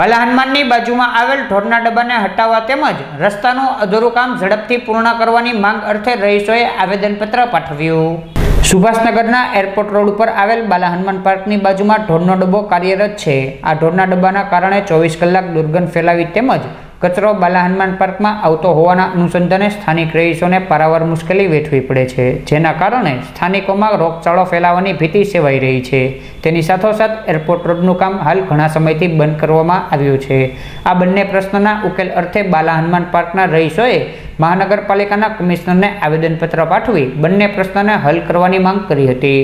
ભલા હનુમાનની બાજુમાં આવેલ ઢોરના ડબ્બાને હટાવવા તેમજ રસ્તાનું અધૂરું કામ ઝડપથી પૂર્ણ કરવાની માંગ અર્થે રહીશોએ આવેદનપત્ર પાઠવ્યું. સુભાષનગરના એરપોર્ટ રોડ ઉપર આવેલ બાલા હનુમાન પાર્કની બાજુમાં ઢોરનો ડબ્બો કાર્યરત છે. આ ઢોરના ડબ્બાના કારણે ચોવીસ કલાક દુર્ગંધ ફેલાવી તેમજ કચરો બાલા હનુમાન પાર્કમાં આવતો હોવાના અનુસંધાને સ્થાનિક રહીશોને પારાવાર મુશ્કેલી વેઠવી પડે છે, જેના કારણે સ્થાનિકોમાં રોગચાળો ફેલાવાની ભીતિ સેવાઈ રહી છે. તેની સાથોસાથ એરપોર્ટ રોડનું કામ હાલ ઘણા સમયથી બંધ કરવામાં આવ્યું છે. આ બંને પ્રશ્નના ઉકેલ અર્થે બાલા હનુમાન પાર્કના રહીશોએ મહાનગરપાલિકાના કમિશનરને આવેદનપત્ર પાઠવી બંને પ્રશ્નને હલ કરવાની માંગ કરી હતી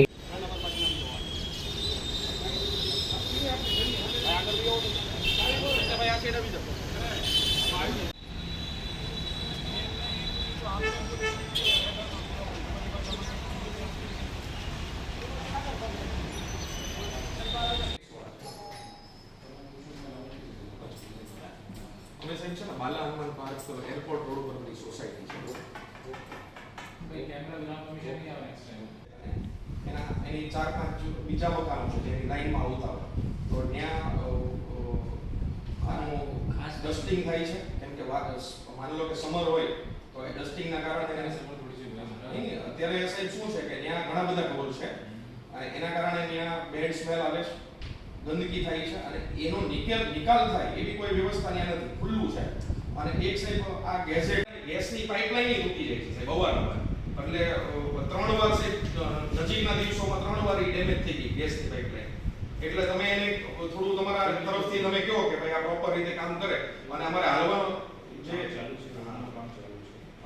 અમે સાહેબ છે ને બાલા પાર્ક એરપોર્ટ રોડ ઉપર બધી સોસાયટી છે. એના એની ચાર પાંચ બીજા મકાનો છે જેની લાઈનમાં આવતા હોય. તો ત્યાં આનું ખાસ ડસ્ટિંગ થાય છે. કેમ કે માની લો કે સમર હોય તો એ ડસ્ટિંગના કારણે એને અત્યારે સાહેબ શું છે કે ત્યાં ઘણા બધા ઢોર છે. અને એના કારણે ત્યાં બેડ સ્મેલ આવે છે ગંદકી થાય છે અને એનો નિકાલ નિકાલ થાય એવી કોઈ વ્યવસ્થા ત્યાં નથી. ખુલ્લું છે. અને એક સાહેબ આ ગેસેટ ગેસની પાઇપલાઇન તૂટી જાય છે સાહેબ અવારનવાર એટલે ત્રણ વાર સાહેબ નજીકના દિવસોમાં ત્રણ વાર ડેમેજ થઈ ગઈ ગેસની પાઇપલાઇન એટલે તમે એને થોડું તમારા તરફથી તમે કહો કે ભાઈ આ પ્રોપર રીતે કામ કરે અને અમારે હાલવાનો જે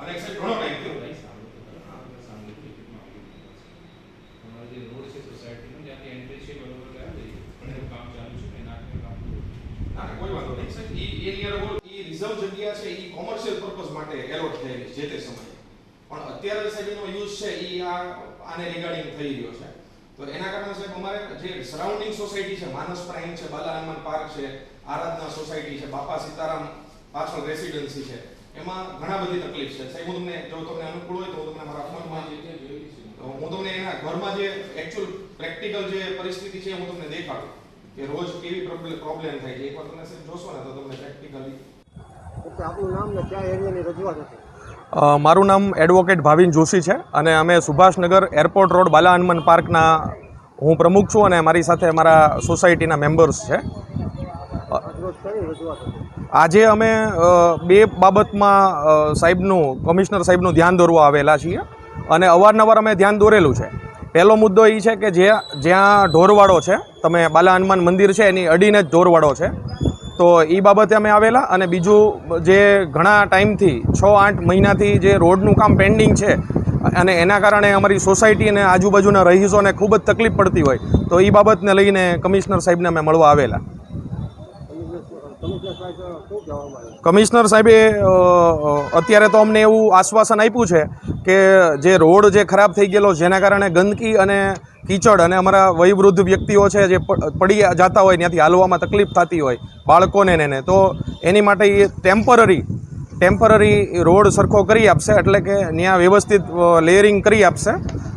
અને સાહેબ ઘણો ટાઈમ થયો. કામ ના, કોઈ વાંધો નહીં સાહેબ. એ એની ઈ રિઝર્વ જગ્યા છે એ કોમર્શિયલ પર્પઝ માટે એલોટ થયેલી છે જે તે સમયે. પણ અત્યારે સાહેબ એનો યુઝ છે એ આ આને રિગાર્ડિંગ થઈ રહ્યો છે. તો એના કારણે સાહેબ અમારે જે સરાઉન્ડિંગ સોસાયટી છે માનસ પ્રાઇમ છે બાલા હનુમાન પાર્ક છે આરાધના સોસાયટી છે બાપા સીતારામ પાછળ રેસિડેન્સી છે એમાં ઘણા બધી તકલીફ છે. સાહેબ હું તમને જો તમને અનુકૂળ હોય તો હું તમને મારા ફોનમાં હું તમને એના ઘરમાં જે એકચ્યુઅલ પ્રેક્ટિકલ જે પરિસ્થિતિ છે હું તમને દેખાડું કે રોજ કેવી પ્રોબ્લેમ થાય છે. એકવાર તમે સાહેબ જોશો ને ઓકે નામ ને ક્યાં એરિયાની રજૂઆત હતી? મારું નામ એડવોકેટ ભાવિન જોશી છે અને અમે સુભાષનગર એરપોર્ટ રોડ બાલા હનુમાન પાર્કના હું પ્રમુખ છું અને મારી સાથે મારા સોસાયટીના મેમ્બર્સ છે. આજે અમે બે બાબતમાં સાહેબનું કમિશનર સાહેબનું ધ્યાન દોરવા આવેલા છીએ અને અવારનવાર અમે ધ્યાન દોરેલું છે. પહેલો મુદ્દો એ છે કે જે જ્યાં ઢોરવાડો છે તમે બાલા હનુમાન મંદિર છે એની અડીને જ ઢોરવાડો છે. તો એ બાબતે અમે આવેલા અને બીજું જે ઘણા ટાઈમથી છ, આઠ મહિનાથી જે રોડનું કામ પેન્ડિંગ છે, અને એના કારણે અમારી સોસાયટી અને આજુબાજુના રહીશોને ખૂબ જ તકલીફ પડતી હોય, તો એ બાબતને લઈને કમિશનર સાહેબને અમે મળવા આવેલા. કમિશનર સાહેબ અત્યારે તો અમને એવું આશ્વાસન આપ્યું છે કે જે રોડ જે ખરાબ થઈ ગયેલો, જેના કારણે ગંદકી અને કીચડ અને અમારા વયવૃદ્ધ વ્યક્તિઓ છે જે પડી જતા હોય, ત્યાંથી હાલવામાં તકલીફ થતી હોય બાળકોને ને તો એની માટે એ ટેમ્પરરી ટેમ્પરરી રોડ સરખો કરી આપશે, એટલે કે ત્યાં વ્યવસ્થિત લેયરિંગ કરી આપશે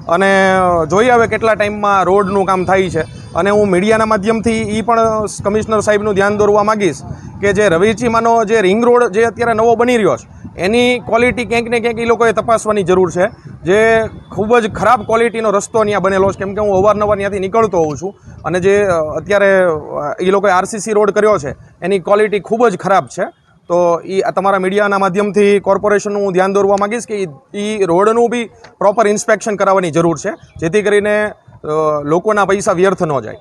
અને જોઈએ હવે કેટલા ટાઈમમાં રોડનું કામ થાય છે. અને હું મીડિયાના માધ્યમથી એ પણ કમિશનર સાહેબનું ધ્યાન દોરવા માગીશ કે જે રવેચીમાંનો જે રિંગ રોડ જે અત્યારે નવો બની રહ્યો છે એની ક્વોલિટી ક્યાંક ને ક્યાંક એ લોકોએ તપાસવાની જરૂર છે. જે ખૂબ જ ખરાબ ક્વોલિટીનો રસ્તો ત્યાં બનેલો છે. કેમ કે હું અવારનવાર ત્યાંથી નીકળતો હોઉં છું અને જે અત્યારે એ લોકોએ આરસીસી રોડ કર્યો છે, એની ક્વોલિટી ખૂબ જ ખરાબ છે. તો એ તમારા મીડિયાના માધ્યમથી કોર્પોરેશનનું હું ધ્યાન દોરવા માગીશ કે એ રોડનું બી પ્રોપર ઇન્સ્પેક્શન કરાવવાની જરૂર છે. જેથી કરીને લોકોના પૈસા વ્યર્થ ન જાય.